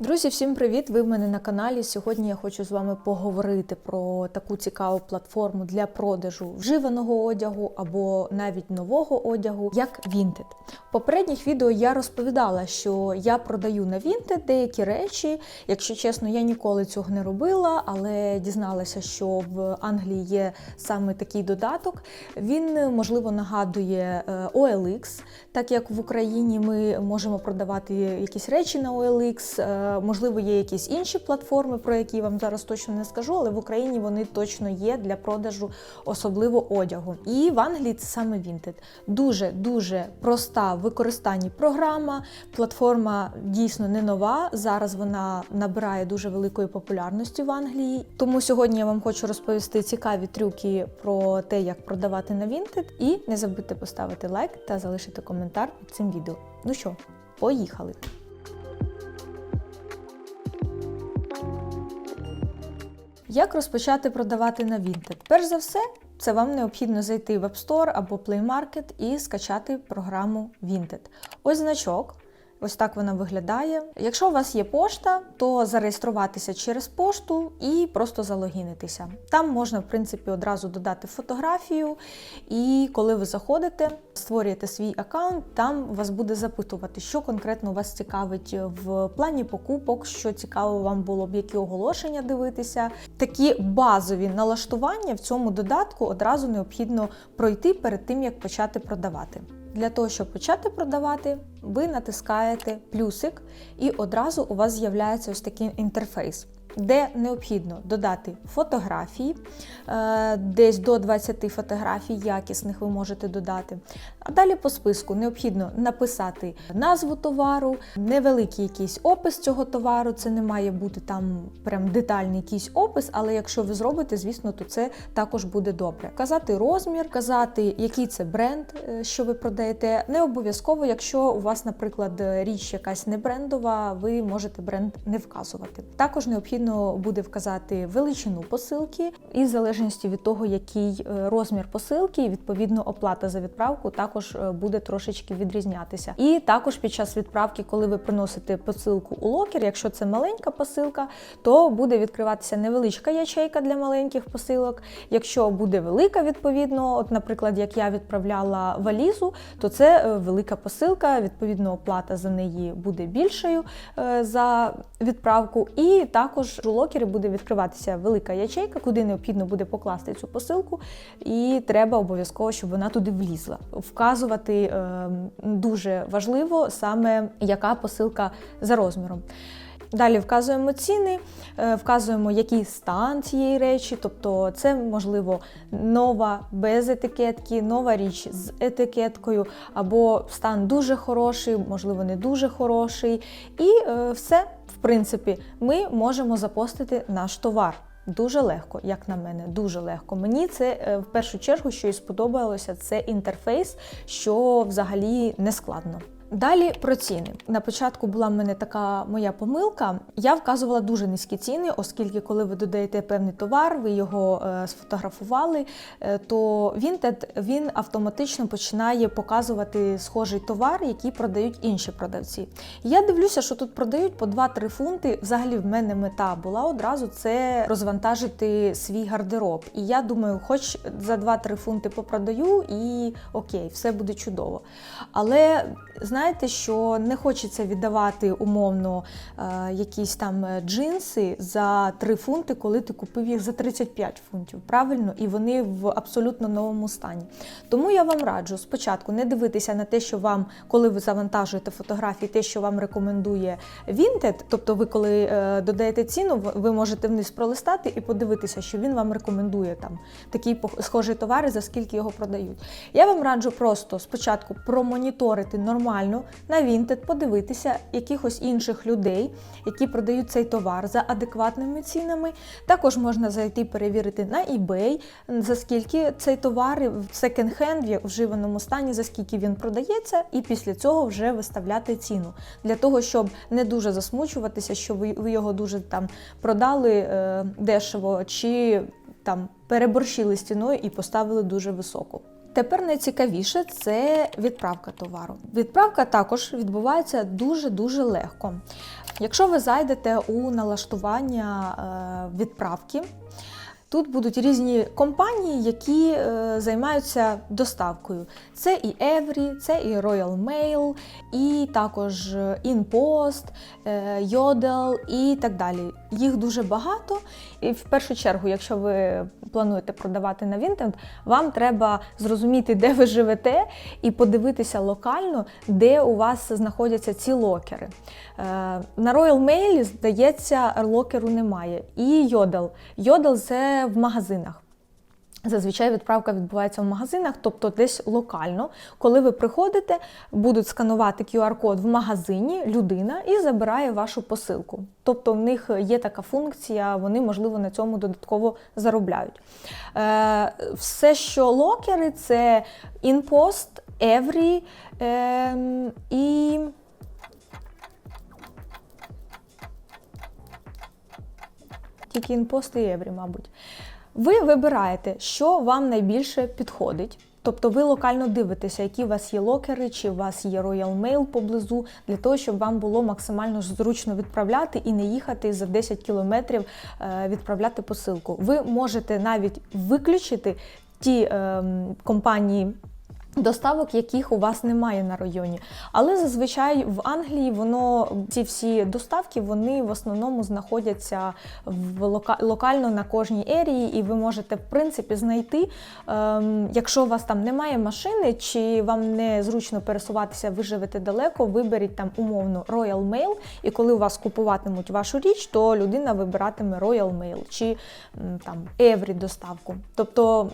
Друзі, всім привіт! Ви в мене на каналі. Сьогодні я хочу з вами поговорити про таку цікаву платформу для продажу вживаного одягу або навіть нового одягу, як Vinted. В попередніх відео я розповідала, що я продаю на Vinted деякі речі. Якщо чесно, я ніколи цього не робила, але дізналася, що в Англії є саме такий додаток. Він можливо нагадує е, OLX, так як в Україні ми можемо продавати якісь речі на OLX. Можливо, є якісь інші платформи, про які я вам зараз точно не скажу, але в Україні вони точно є для продажу, особливо одягу. І в Англії це саме Vinted. Дуже дуже проста в використанні програма. Платформа дійсно не нова. Зараз вона набирає дуже великої популярності в Англії. Тому сьогодні я вам хочу розповісти цікаві трюки про те, як продавати на Vinted. І не забудьте поставити лайк та залишити коментар під цим відео. Ну що, поїхали! Як розпочати продавати на Vinted? Перш за все, це вам необхідно зайти в App Store або Play Market і скачати програму Vinted. Ось значок. Ось так вона виглядає. Якщо у вас є пошта, то зареєструватися через пошту і просто залогінитися. Там можна, в принципі, одразу додати фотографію, і коли ви заходите, створюєте свій аккаунт, там вас буде запитувати, що конкретно вас цікавить в плані покупок, що цікаво вам було б, які оголошення дивитися. Такі базові налаштування в цьому додатку одразу необхідно пройти перед тим, як почати продавати. Для того, щоб почати продавати, ви натискаєте плюсик, і одразу у вас з'являється ось такий інтерфейс, де необхідно додати фотографії, е, десь до 20 фотографій якісних ви можете додати. А далі по списку необхідно написати назву товару, невеликий якийсь опис цього товару. Це не має бути там прям детальний якийсь опис, але якщо ви зробите, звісно, то це також буде добре. Казати розмір, казати, який це бренд, е, що ви продаєте. Не обов'язково, якщо у вас, наприклад, річ якась не брендова, ви можете бренд не вказувати. Також необхідно буде вказати величину посилки, і в залежності від того, який е, розмір посилки, відповідно оплата за відправку також е, буде трошечки відрізнятися. І також під час відправки, коли ви приносите посилку у локер, якщо це маленька посилка, то буде відкриватися невеличка ячейка для маленьких посилок. Якщо буде велика, відповідно, от, наприклад, як я відправляла валізу, то це е, велика посилка, відповідно, оплата за неї буде більшою за відправку. І також у локері буде відкриватися велика ячейка, куди необхідно буде покласти цю посилку, і треба обов'язково, щоб вона туди влізла. Вказувати е, дуже важливо саме яка посилка за розміром. Далі вказуємо ціни, е, вказуємо, який стан цієї речі, тобто це можливо нова без етикетки, нова річ з етикеткою, або стан дуже хороший, можливо, не дуже хороший. І е, все, в принципі, ми можемо запостити наш товар. Дуже легко, як на мене, дуже легко. Мені це е, в першу чергу, що і сподобалося, це інтерфейс, що взагалі не складно. Далі про ціни. На початку була в мене така моя помилка. Я вказувала дуже низькі ціни, оскільки, коли ви додаєте певний товар, ви його е, сфотографували, е, то Vinted він автоматично починає показувати схожий товар, який продають інші продавці. Я дивлюся, що тут продають по 2-3 фунти. Взагалі, в мене мета була одразу це розвантажити свій гардероб. І я думаю, хоч за 2-3 фунти попродаю, і окей, все буде чудово. Але знаєте, що не хочеться віддавати умовно е, якісь там джинси за 3 фунти, коли ти купив їх за 35 фунтів. Правильно, і вони в абсолютно новому стані. Тому я вам раджу спочатку не дивитися на те, що вам, коли ви завантажуєте фотографії, те, що вам рекомендує Vinted, тобто ви коли е, додаєте ціну, ви- можете вниз пролистати і подивитися, що він вам рекомендує там такий пох- схожий товар за скільки його продають. Я вам раджу просто спочатку промоніторити нормально на Vinted, подивитися якихось інших людей, які продають цей товар за адекватними цінами. Також можна зайти перевірити на eBay, за скільки цей товар в секонд-хенд в вживаному стані, за скільки він продається, і після цього вже виставляти ціну для того, щоб не дуже засмучуватися, що ви, його дуже там продали е, дешево, чи там переборщили з ціною і поставили дуже високу. Тепер найцікавіше це відправка товару. Відправка також відбувається дуже-дуже легко. Якщо ви зайдете у налаштування е, відправки, Тут будуть різні компанії, які е, займаються доставкою. Це і Evry, це і Royal Mail, і також InPost, е, Yodel і так далі. Їх дуже багато. І в першу чергу, якщо ви плануєте продавати на Vinted, вам треба зрозуміти, де ви живете, і подивитися локально, де у вас знаходяться ці локери. Е, на Royal Mail, здається, локеру немає. І Yodel. Yodel – це в магазинах. Зазвичай відправка відбувається в магазинах, тобто десь локально. Коли ви приходите, будуть сканувати QR-код в магазині людина і забирає вашу посилку. Тобто в них є така функція, вони, можливо, на цьому додатково заробляють. Е, Все, що локери, це InPost, Every е, і. Тільки інпост і Еврі, мабуть. Ви вибираєте, що вам найбільше підходить. Тобто ви локально дивитеся, які у вас є локери, чи у вас є Royal Mail поблизу, для того, щоб вам було максимально зручно відправляти і не їхати за 10 кілометрів е, відправляти посилку. Ви можете навіть виключити ті е, компанії. Доставок, яких у вас немає на районі. Але зазвичай в Англії воно ці всі доставки вони в основному знаходяться в лока, локально на кожній ерії, і ви можете в принципі знайти, ем, якщо у вас там немає машини, чи вам не зручно пересуватися, ви живете далеко, виберіть там умовно Royal Mail, і коли у вас купуватимуть вашу річ, то людина вибиратиме Royal Mail чи там Every доставку. Тобто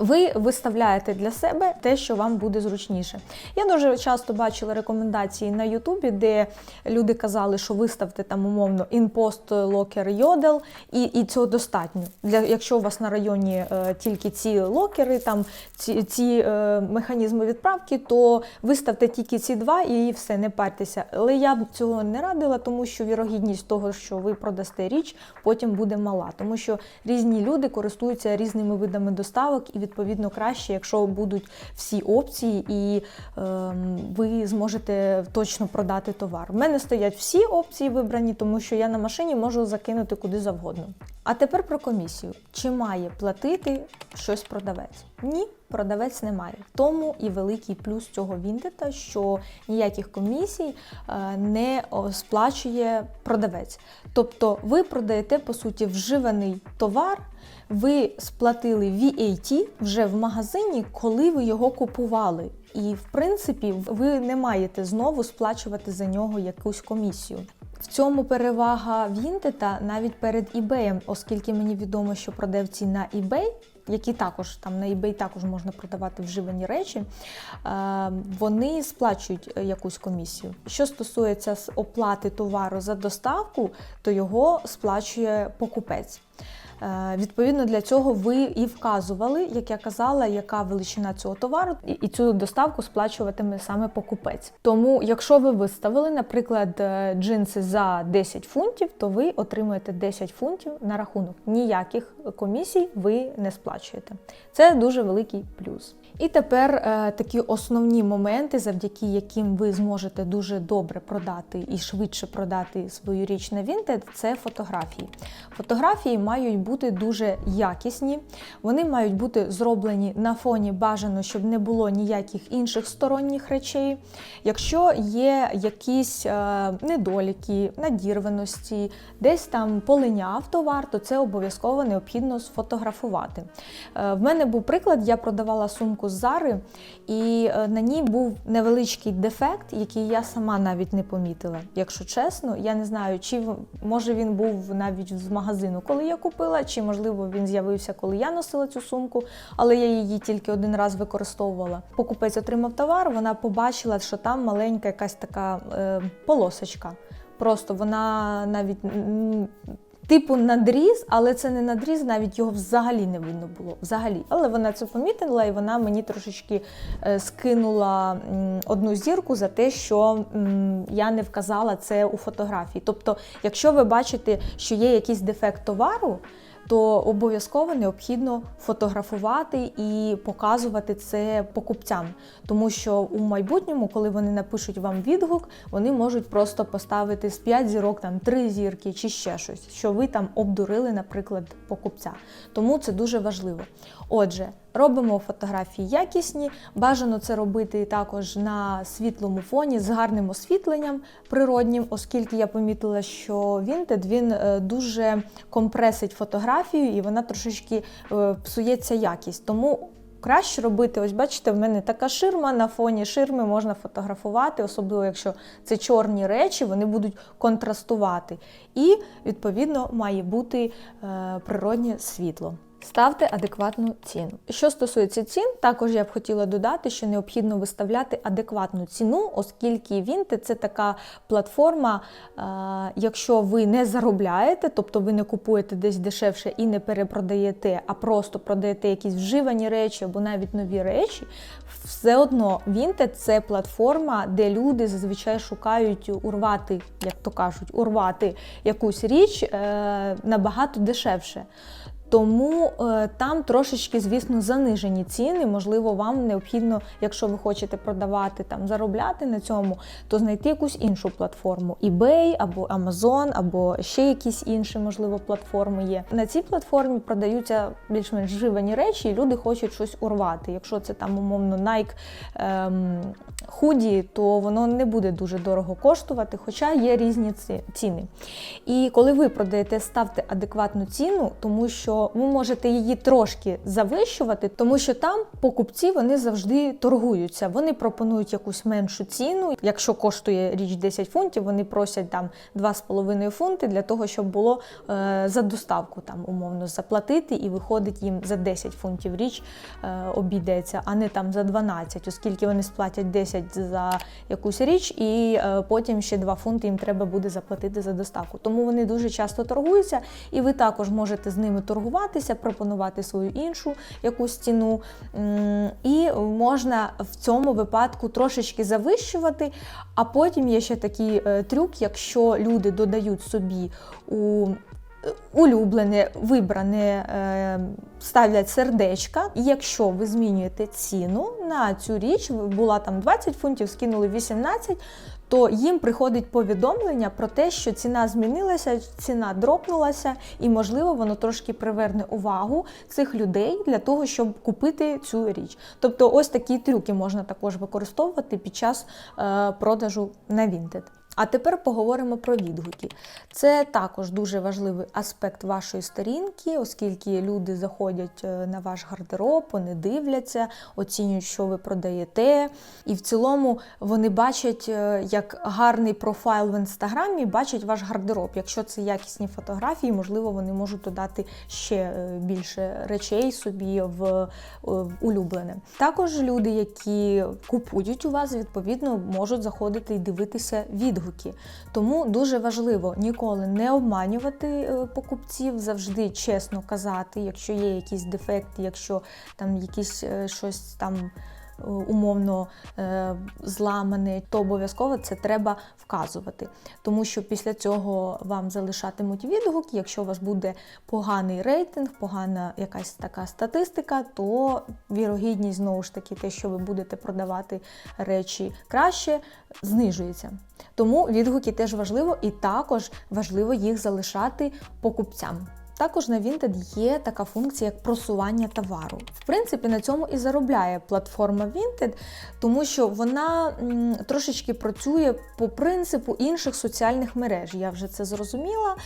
ви виставляєте для себе те, що вам буде зручніше. Я дуже часто бачила рекомендації на Ютубі, де люди казали, що виставте там умовно інпост, локер, йодел, і і цього достатньо. Для Якщо у вас на районі е, тільки ці локери, там ці ці е, механізми відправки, то виставте тільки ці два і все, не партеся. Але я б цього не радила, тому що вірогідність того, що ви продасте річ, потім буде мала, тому що різні люди користуються різними видами доставок і відповідно краще, якщо будуть всі опції, і е, ви зможете точно продати товар. У мене стоять всі опції вибрані, тому що я на машині можу закинути куди завгодно. А тепер про комісію: чи має платити щось продавець? Ні. Продавець не має. Тому і великий плюс цього вінтета, що ніяких комісій е, не сплачує продавець. Тобто ви продаєте, по суті, вживаний товар, ви сплатили VAT вже в магазині, коли ви його купували. І, в принципі, ви не маєте знову сплачувати за нього якусь комісію. В цьому перевага Вінтета навіть перед eBay, оскільки мені відомо, що продавці на eBay, які також там на eBay також можна продавати вживані речі, е, вони сплачують е, якусь комісію. Що стосується оплати товару за доставку, то його сплачує покупець. Е, відповідно для цього ви і вказували, як я казала, яка величина цього товару, і цю доставку сплачуватиме саме покупець. Тому, якщо ви виставили, наприклад, е, джинси за 10 фунтів, то ви отримуєте 10 фунтів на рахунок. Ніяких комісій ви не сплачуєте. Це дуже великий плюс. І тепер е, такі основні моменти, завдяки яким ви зможете дуже добре продати і швидше продати свою річ на Vinted, це фотографії. Фотографії мають бути дуже якісні, вони мають бути зроблені на фоні бажано, щоб не було ніяких інших сторонніх речей. Якщо є якісь е, недоліки, надірваності, десь там полиняв товар, то це обов'язково необхідно сфотографувати. Е, в мене був приклад, я продавала сумку з Зари, і е, на ній був невеличкий дефект, який я сама навіть не помітила. Якщо чесно, я не знаю, чи може він був навіть з магазину, коли я купила, чи можливо він з'явився, коли я носила цю сумку, але я її тільки один раз використовувала. Покупець отримав товар, вона побачила, що там маленька якась така е, полосочка. Просто вона навіть типу надріз, але це не надріз, навіть його взагалі не видно було. Взагалі. Але вона це помітила, і вона мені трошечки е, скинула одну зірку за те, що я не вказала це у фотографії. Тобто, якщо ви бачите, що є якийсь дефект товару, то обов'язково необхідно фотографувати і показувати це покупцям. Тому що у майбутньому, коли вони напишуть вам відгук, вони можуть просто поставити з 5 зірок там 3 зірки чи ще щось, що ви там обдурили, наприклад, покупця. Тому це дуже важливо. Отже, робимо фотографії якісні. Бажано це робити також на світлому фоні з гарним освітленням природнім, оскільки я помітила, що Vinted він е, дуже компресить фотографію і вона трошечки е, псується якість. Тому Краще робити, ось бачите, в мене така ширма на фоні ширми можна фотографувати, особливо якщо це чорні речі, вони будуть контрастувати. І, відповідно, має бути е, природнє світло. Ставте адекватну ціну. Що стосується цін, також я б хотіла додати, що необхідно виставляти адекватну ціну, оскільки Vinted – це така платформа, е, якщо ви не заробляєте, тобто ви не купуєте десь дешевше і не перепродаєте, а просто продаєте якісь вживані речі або навіть нові речі, все одно Vinted – це платформа, де люди зазвичай шукають урвати, як то кажуть, урвати якусь річ е, набагато дешевше. Тому е, там трошечки, звісно, занижені ціни. Можливо, вам необхідно, якщо ви хочете продавати там, заробляти на цьому, то знайти якусь іншу платформу eBay або Amazon, або ще якісь інші, можливо, платформи є. На цій платформі продаються більш-менш вживані речі, і люди хочуть щось урвати. Якщо це там умовно Nike ем, худі, то воно не буде дуже дорого коштувати, хоча є різні ціни. І коли ви продаєте, ставте адекватну ціну, тому що ви можете її трошки завищувати, тому що там покупці вони завжди торгуються. Вони пропонують якусь меншу ціну. Якщо коштує річ 10 фунтів, вони просять там 2,5 фунти для того, щоб було е, за доставку там умовно заплатити, і виходить їм за 10 фунтів річ е, обійдеться, а не там за 12, оскільки вони сплатять 10 за якусь річ, і е, потім ще 2 фунти їм треба буде заплатити за доставку. Тому вони дуже часто торгуються, і ви також можете з ними торгуватися, пропонувати свою іншу якусь ціну. І можна в цьому випадку трошечки завищувати. А потім є ще такий е, трюк, якщо люди додають собі у улюблене, вибране, е, ставлять сердечка. Якщо ви змінюєте ціну на цю річ, була там 20 фунтів, скинули 18, то їм приходить повідомлення про те, що ціна змінилася, ціна дропнулася, і, можливо, воно трошки приверне увагу цих людей для того, щоб купити цю річ. Тобто, ось такі трюки можна також використовувати під час е, продажу на Vinted. А тепер поговоримо про відгуки. Це також дуже важливий аспект вашої сторінки, оскільки люди заходять е, на ваш гардероб, вони дивляться, оцінюють, що ви продаєте. І в цілому вони бачать е, як гарний профайл в інстаграмі, бачать ваш гардероб. Якщо це якісні фотографії, можливо, вони можуть додати ще е, більше речей собі в, улюблене. Також люди, які купують у вас, відповідно, можуть заходити і дивитися відгуки. Тому дуже важливо ніколи не обманювати е, покупців, завжди чесно казати, якщо є якісь дефекти, якщо там якісь е, щось там. Умовно е, зламане, то обов'язково це треба вказувати. Тому що після цього вам залишатимуть відгук. Якщо у вас буде поганий рейтинг, погана якась така статистика, то вірогідність знову ж таки, те, що ви будете продавати речі краще, знижується. Тому відгуки теж важливо, і також важливо їх залишати покупцям. Також на Vinted є така функція, як просування товару. В принципі, на цьому і заробляє платформа Vinted, тому що вона трошечки працює по принципу інших соціальних мереж. Я вже це зрозуміла.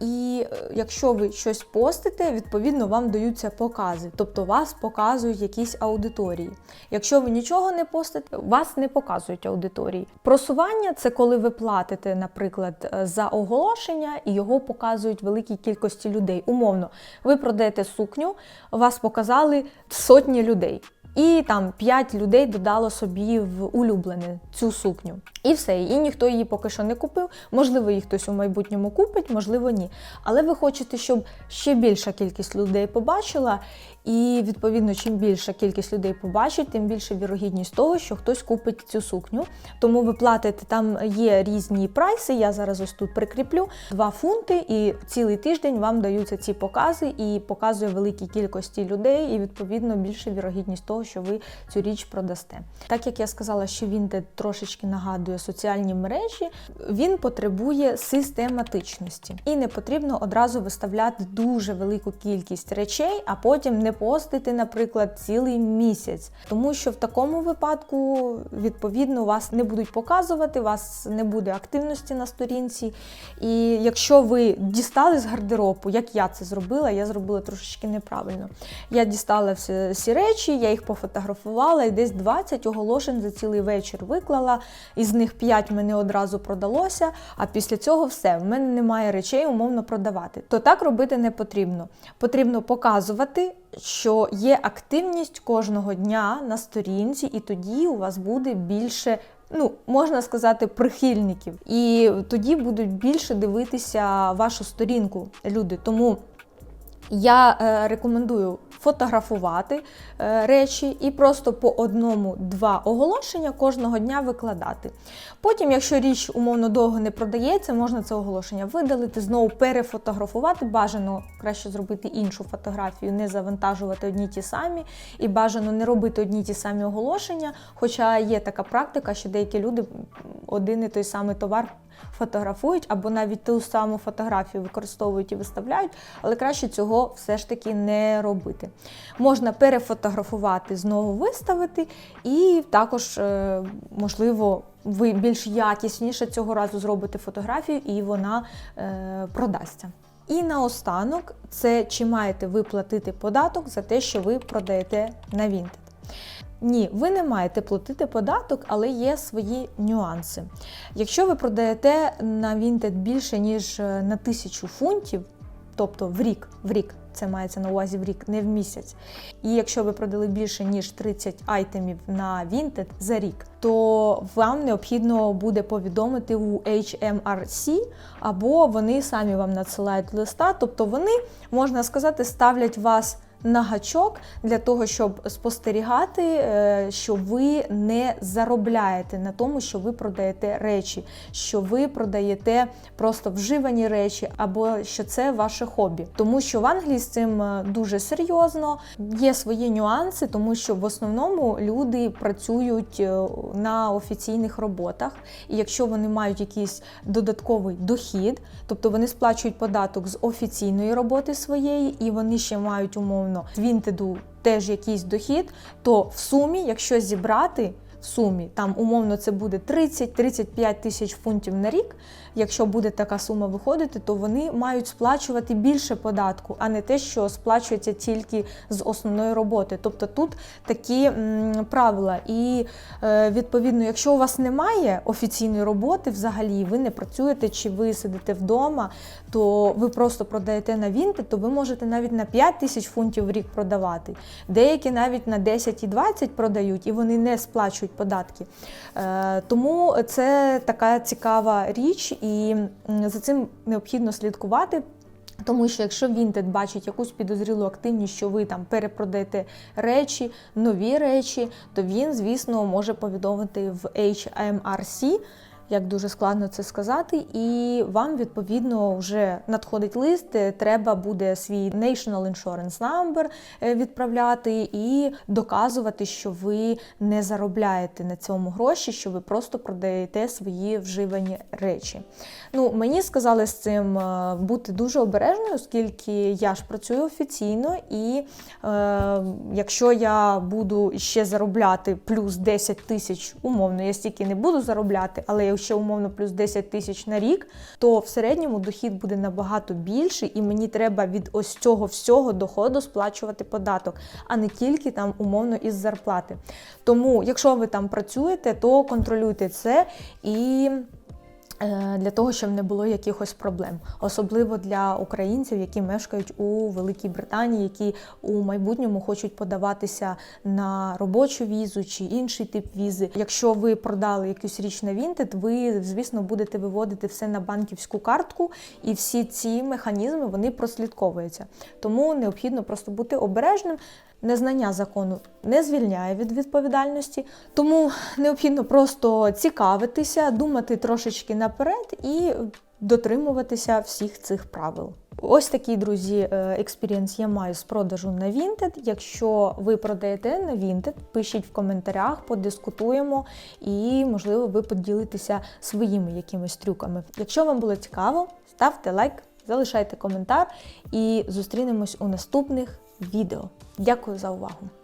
І е, якщо ви щось постите, відповідно вам даються покази, тобто вас показують якісь аудиторії. Якщо ви нічого не постите, вас не показують аудиторії. Просування це коли ви платите, наприклад, е, за оголошення, і його показують великій кількості людей. Умовно, ви продаєте сукню, вас показали сотні людей. І там 5 людей додало собі в улюблене цю сукню. І все, і ніхто її поки що не купив. Можливо, її хтось у майбутньому купить, можливо, ні. Але ви хочете, щоб ще більша кількість людей побачила, і відповідно, чим більша кількість людей побачить, тим більша вірогідність того, що хтось купить цю сукню. Тому ви платите, там є різні прайси. Я зараз ось тут прикріплю 2 фунти, і цілий тиждень вам даються ці покази, і показує великій кількості людей, і відповідно більша вірогідність того, що ви цю річ продасте. Так як я сказала, що він трошечки нагадує соціальні мережі, він потребує систематичності і не потрібно одразу виставляти дуже велику кількість речей, а потім не постити, наприклад, цілий місяць. Тому що в такому випадку, відповідно, вас не будуть показувати, у вас не буде активності на сторінці. І якщо ви дістали з гардеробу, як я це зробила, я зробила трошечки неправильно. Я дістала всі речі, я їх пофотографувала і десь 20 оголошень за цілий вечір виклала. Із них 5 мене одразу продалося, а після цього все. В мене немає речей умовно продавати. То так робити не потрібно. Потрібно показувати що є активність кожного дня на сторінці, і тоді у вас буде більше. Ну, можна сказати, прихильників, і тоді будуть більше дивитися вашу сторінку люди. Тому я е, рекомендую фотографувати е, речі і просто по одному-два оголошення кожного дня викладати. Потім, якщо річ умовно довго не продається, можна це оголошення видалити, знову перефотографувати. Бажано краще зробити іншу фотографію, не завантажувати одні ті самі, і бажано не робити одні ті самі оголошення. Хоча є така практика, що деякі люди один і той самий товар фотографують, або навіть ту саму фотографію використовують і виставляють, але краще цього все ж таки не робити. Можна перефотографувати, знову виставити, і також, е, можливо, ви більш якісніше цього разу зробите фотографію, і вона е, продасться. І наостанок, це чи маєте ви платити податок за те, що ви продаєте на Vinted. Ні, ви не маєте платити податок, але є свої нюанси. Якщо ви продаєте на Vinted більше, ніж е, на тисячу фунтів, тобто в рік, в рік, це мається на увазі в рік, не в місяць. І якщо ви продали більше, ніж 30 айтемів на Vinted за рік, то вам необхідно буде повідомити у HMRC, або вони самі вам надсилають листа, тобто вони, можна сказати, ставлять вас на гачок для того, щоб спостерігати, е, що ви не заробляєте на тому, що ви продаєте речі, що ви продаєте просто вживані речі, або що це ваше хобі. Тому що в Англії з цим е, дуже серйозно є свої нюанси, тому що в основному люди працюють е, на офіційних роботах, і якщо вони мають якийсь додатковий дохід, тобто вони сплачують податок з офіційної роботи своєї, і вони ще мають умовно умовно Вінтеду теж якийсь дохід, то в сумі, якщо зібрати сумі, там умовно це буде 30-35 тисяч фунтів на рік, якщо буде така сума виходити, то вони мають сплачувати більше податку, а не те, що сплачується тільки з основної роботи. Тобто тут такі м, правила. І е, відповідно, якщо у вас немає офіційної роботи взагалі, ви не працюєте чи ви сидите вдома, то ви просто продаєте на Вінти, то ви можете навіть на 5 тисяч фунтів в рік продавати. Деякі навіть на 10 і 20 продають, і вони не сплачують податки. Е, тому це така цікава річ і за цим необхідно слідкувати. Тому що якщо Вінтед бачить якусь підозрілу активність, що ви там перепродаєте речі, нові речі, то він, звісно, може повідомити в HMRC, як дуже складно це сказати, і вам відповідно вже надходить лист, е, треба буде свій National Insurance Number е, відправляти і доказувати, що ви не заробляєте на цьому гроші, що ви просто продаєте свої вживані речі. Ну, Мені сказали з цим е, бути дуже обережною, оскільки я ж працюю офіційно, і е, якщо я буду ще заробляти плюс 10 тисяч, умовно, я стільки не буду заробляти, але я ще умовно плюс 10 тисяч на рік, то в середньому дохід буде набагато більший, і мені треба від ось цього всього доходу сплачувати податок, а не тільки там умовно із зарплати. Тому, якщо ви там працюєте, то контролюйте це і. Е, для того, щоб не було якихось проблем, особливо для українців, які мешкають у Великій Британії, які у майбутньому хочуть подаватися на робочу візу чи інший тип візи. Якщо ви продали якусь річ на Vinted, ви звісно будете виводити все на банківську картку, і всі ці механізми вони прослідковуються. Тому необхідно просто бути обережним. Незнання закону не звільняє від відповідальності, тому необхідно просто цікавитися, думати трошечки наперед і дотримуватися всіх цих правил. Ось такий, друзі, е, експірієнс я маю з продажу на Vinted. Якщо ви продаєте на Vinted, пишіть в коментарях, подискутуємо і, можливо, ви поділитеся своїми якимись трюками. Якщо вам було цікаво, ставте лайк, залишайте коментар і зустрінемось у наступних відео. Дякую за увагу!